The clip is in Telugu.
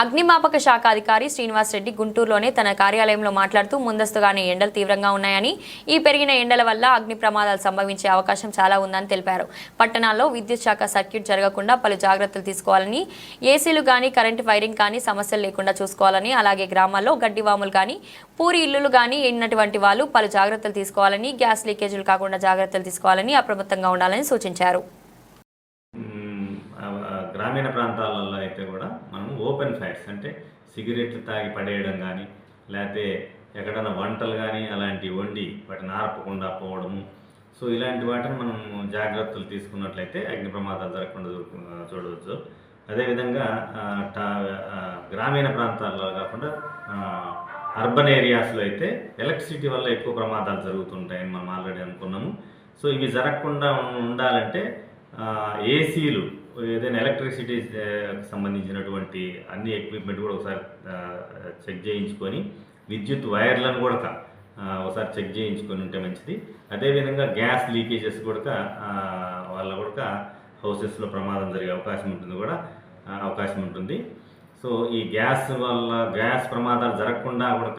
అగ్నిమాపక శాఖ అధికారి శ్రీనివాస్ రెడ్డి గుంటూరులోనే తన కార్యాలయంలో మాట్లాడుతూ ముందస్తుగానే ఎండలు తీవ్రంగా ఉన్నాయని ఈ పెరిగిన ఎండల వల్ల అగ్ని ప్రమాదాలు సంభవించే అవకాశం చాలా ఉందని తెలిపారు. పట్టణాల్లో విద్యుత్ శాఖ సర్క్యూట్ జరగకుండా పలు జాగ్రత్తలు తీసుకోవాలని ఏసీలు కానీ కరెంటు వైరింగ్ కానీ సమస్యలు లేకుండా చూసుకోవాలని అలాగే గ్రామాల్లో గడ్డివాములు కానీ పూరి ఇల్లులు కానీ ఉన్నటువంటి వాళ్ళు పలు జాగ్రత్తలు తీసుకోవాలని గ్యాస్ లీకేజీలు కాకుండా జాగ్రత్తలు తీసుకోవాలని అప్రమత్తంగా ఉండాలని సూచించారు. గ్రామీణ ప్రాంతాలలో అయితే కూడా మనం ఓపెన్ ఫైర్స్ అంటే సిగరెట్లు తాగి పడేయడం కానీ లేకపోతే ఎక్కడైనా వంటలు కానీ అలాంటివి వండి వాటిని ఆర్పకుండా పోవడము. సో ఇలాంటి వాటిని మనం జాగ్రత్తలు తీసుకున్నట్లయితే అగ్ని ప్రమాదాలు జరగకుండా చూడవచ్చు. అదేవిధంగా గ్రామీణ ప్రాంతాల్లో కాకుండా అర్బన్ ఏరియాస్లో అయితే ఎలక్ట్రిసిటీ వల్ల ఎక్కువ ప్రమాదాలు జరుగుతుంటాయని మనం ఆల్రెడీ అనుకున్నాము. సో ఇవి జరగకుండా ఉండాలంటే ఏసీలు ఏదైనా ఎలక్ట్రిసిటీ సంబంధించినటువంటి అన్ని ఎక్విప్మెంట్ కూడా ఒకసారి చెక్ చేయించుకొని విద్యుత్ వైర్లను కూడా ఒకసారి చెక్ చేయించుకొని ఉంటే మంచిది. అదేవిధంగా గ్యాస్ లీకేజెస్ కూడా వాళ్ళ కూడా హౌసెస్లో ప్రమాదం జరిగే అవకాశం ఉంటుంది కూడా అవకాశం ఉంటుంది. సో ఈ గ్యాస్ వల్ల గ్యాస్ ప్రమాదాలు జరగకుండా కూడా